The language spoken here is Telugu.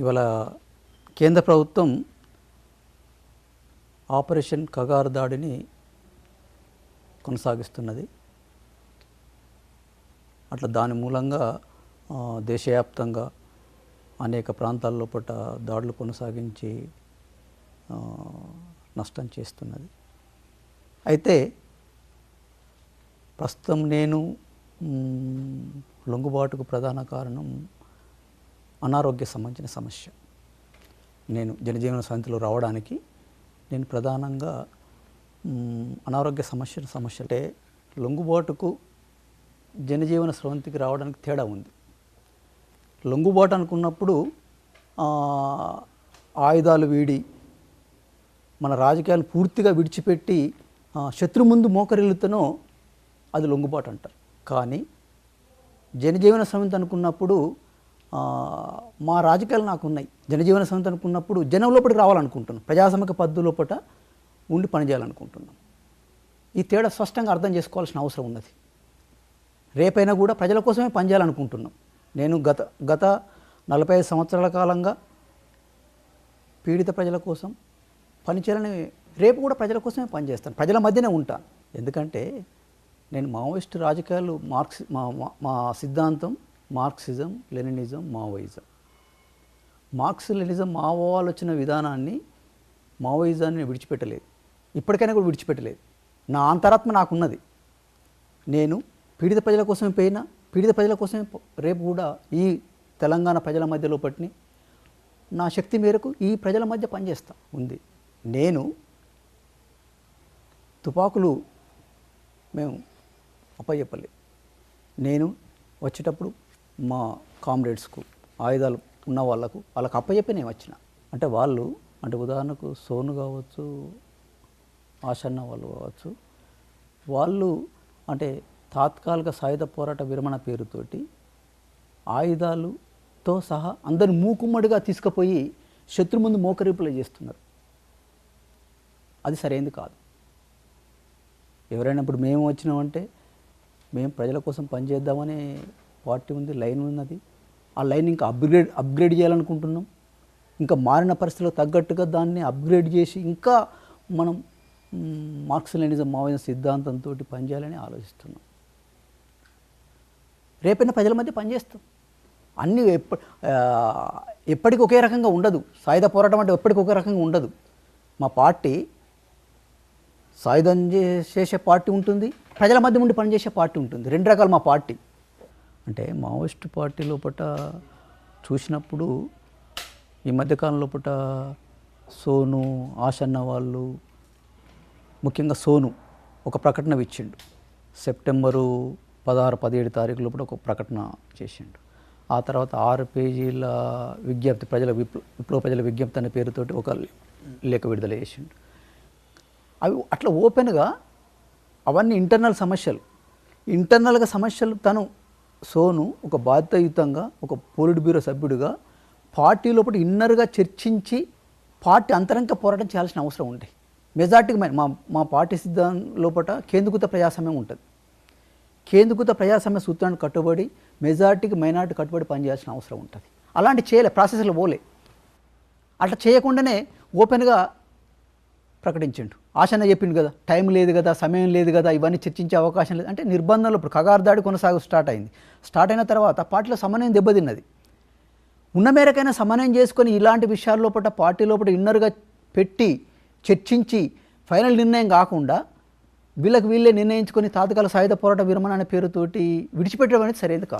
ఇవాళ కేంద్ర ప్రభుత్వం ఆపరేషన్ కగారు దాడిని కొనసాగిస్తున్నది. అట్లా దాని మూలంగా దేశవ్యాప్తంగా అనేక ప్రాంతాల్లో పట్ల దాడులు కొనసాగించి నష్టం చేస్తున్నది. అయితే ప్రస్తుతం నేను లొంగుబాటుకు ప్రధాన కారణం అనారోగ్య సంబంధించిన సమస్య. నేను జనజీవన సమితిలో రావడానికి నేను ప్రధానంగా అనారోగ్య సమస్య సమస్య అంటే లొంగుబాటుకు జనజీవన స్రవంతికి రావడానికి తేడా ఉంది. లొంగుబాటు అనుకున్నప్పుడు ఆయుధాలు వీడి మన రాజకీయాలు పూర్తిగా విడిచిపెట్టి శత్రు ముందు మోకరిల్లుతనో అది లొంగుబాటు అంటారు. కానీ జనజీవన సమితి అనుకున్నప్పుడు మా రాజకీయాలు నాకు ఉన్నాయి. జనజీవన సమితి అనుకున్నప్పుడు జనం లోపలికి రావాలనుకుంటున్నాం. ప్రజాసమక పద్ధతి లోపల ఉండి పనిచేయాలనుకుంటున్నాం. ఈ తేడా స్పష్టంగా అర్థం చేసుకోవాల్సిన అవసరం ఉన్నది. రేపైనా కూడా ప్రజల కోసమే పనిచేయాలనుకుంటున్నాం. నేను గత గత నలభై ఐదు సంవత్సరాల కాలంగా పీడిత ప్రజల కోసం పనిచేయాలని రేపు కూడా ప్రజల కోసమే పనిచేస్తాను. ప్రజల మధ్యనే ఉంటాను ఎందుకంటే నేను మావోయిస్ట్ రాజకీయాలు మార్క్స్ మా మా- మా సిద్ధాంతం Marxism Leninism Maoism. Marx Leninism మావోవాలు వచ్చిన విధానాన్ని మావోయిజాన్ని విడిచిపెట్టలేదు. ఇప్పటికైనా కూడా విడిచిపెట్టలేదు. నా అంతరాత్మ నాకున్నది. నేను పీడిత ప్రజల కోసమే పోయినా పీడిత ప్రజల కోసమే రేపు కూడా ఈ తెలంగాణ ప్రజల మధ్యలో పట్టిని నా శక్తి మేరకు ఈ ప్రజల మధ్య పనిచేస్తా ఉంది. నేను తుపాకులు మేము అప్పచెప్పలేదు నేను వచ్చేటప్పుడు మా కామ్రేడ్స్కు ఆయుధాలు ఉన్న వాళ్ళకు వాళ్ళకి అప్పచెప్పి నేను వచ్చిన. అంటే వాళ్ళు అంటే ఉదాహరణకు సోను కావచ్చు ఆశన్న వాళ్ళు కావచ్చు వాళ్ళు అంటే తాత్కాలిక సాయుధ పోరాట విరమణ పేరుతోటి ఆయుధాలుతో సహా అందరిని మూకుమ్మడిగా తీసుకుపోయి శత్రు ముందు మోకరింపులు చేస్తున్నారు. అది సరైనది కాదు. ఎవరైనా ఇప్పుడు మేము వచ్చినామంటే మేము ప్రజల కోసం పనిచేద్దామనే పార్టీ ఉంది లైన్ ఉన్నది. ఆ లైన్ ఇంకా అప్గ్రేడ్ అప్గ్రేడ్ చేయాలనుకుంటున్నాం. ఇంకా మారిన పరిస్థితులకు తగ్గట్టుగా దాన్ని అప్గ్రేడ్ చేసి ఇంకా మనం మార్క్స్ లెనిజం మావోయిజం సిద్ధాంతంతో పనిచేయాలని ఆలోచిస్తున్నాం. రేపైనా ప్రజల మధ్య పనిచేస్తాం. అన్నీ ఎప్ప ఎప్పటికి ఒకే రకంగా ఉండదు. సాయుధ పోరాటం అంటే ఎప్పటికి ఒకే రకంగా ఉండదు. మా పార్టీ సాయుధం చేసే పార్టీ ఉంటుంది. ప్రజల మధ్య ఉండి పనిచేసే పార్టీ ఉంటుంది. రెండు రకాల మా పార్టీ. అంటే మావోయిస్ట్ పార్టీ లోపల చూసినప్పుడు ఈ మధ్యకాలం లోపల సోను ఆశన్న వాళ్ళు ముఖ్యంగా సోను ఒక ప్రకటన ఇచ్చిండు. సెప్టెంబరు పదహారు పదిహేడు తారీఖు లోపల ఒక ప్రకటన చేసిండు. ఆ తర్వాత ఆరు పేజీల విజ్ఞప్తి ప్రజల విప్ల విప్లవ ప్రజల విజ్ఞప్తి అనే పేరుతోటి ఒక లేఖ విడుదల చేసిండు. అవి అట్లా ఓపెన్గా అవన్నీ ఇంటర్నల్ సమస్యలు. ఇంటర్నల్గా సమస్యలు తను సోను ఒక బాధ్యతాయుతంగా ఒక పోలిట్ బ్యూరో సభ్యుడిగా పార్టీ లోపల ఇన్నర్గా చర్చించి పార్టీ అంతరంగ పోరాటం చేయాల్సిన అవసరం ఉంది. మెజార్టీకి మా మా పార్టీ సిద్ధాంతం లోపల కేంద్రీకృత ప్రజాస్వామ్యం ఉంటుంది. కేంద్రీకృత ప్రజాస్వామ్య సూత్రాన్ని కట్టుబడి మెజార్టీకి మైనార్టీ కట్టుబడి పనిచేయాల్సిన అవసరం ఉంటుంది. అలాంటి చేయలే ప్రాసెస్లో పోలే. అట్లా చేయకుండానే ఓపెన్గా ప్రకటించండు. ఆశన చెప్పింది కదా టైం లేదు కదా సమయం లేదు కదా ఇవన్నీ చర్చించే అవకాశం లేదు. అంటే నిర్బంధంలో ఇప్పుడు కగార్దాడి కొనసాగు స్టార్ట్ అయింది. స్టార్ట్ అయిన తర్వాత పార్టీలో సమన్వయం దెబ్బతిన్నది. ఉన్న మేరకైనా సమన్వయం చేసుకొని ఇలాంటి విషయాల లోపల పార్టీ లోపల ఇన్నర్గా పెట్టి చర్చించి ఫైనల్ నిర్ణయం కాకుండా వీళ్ళకి వీళ్ళే నిర్ణయించుకొని తాత్కాల సాయుధ పోరాట విరమణ అనే పేరుతోటి విడిచిపెట్టడం అనేది సరైనది కాదు.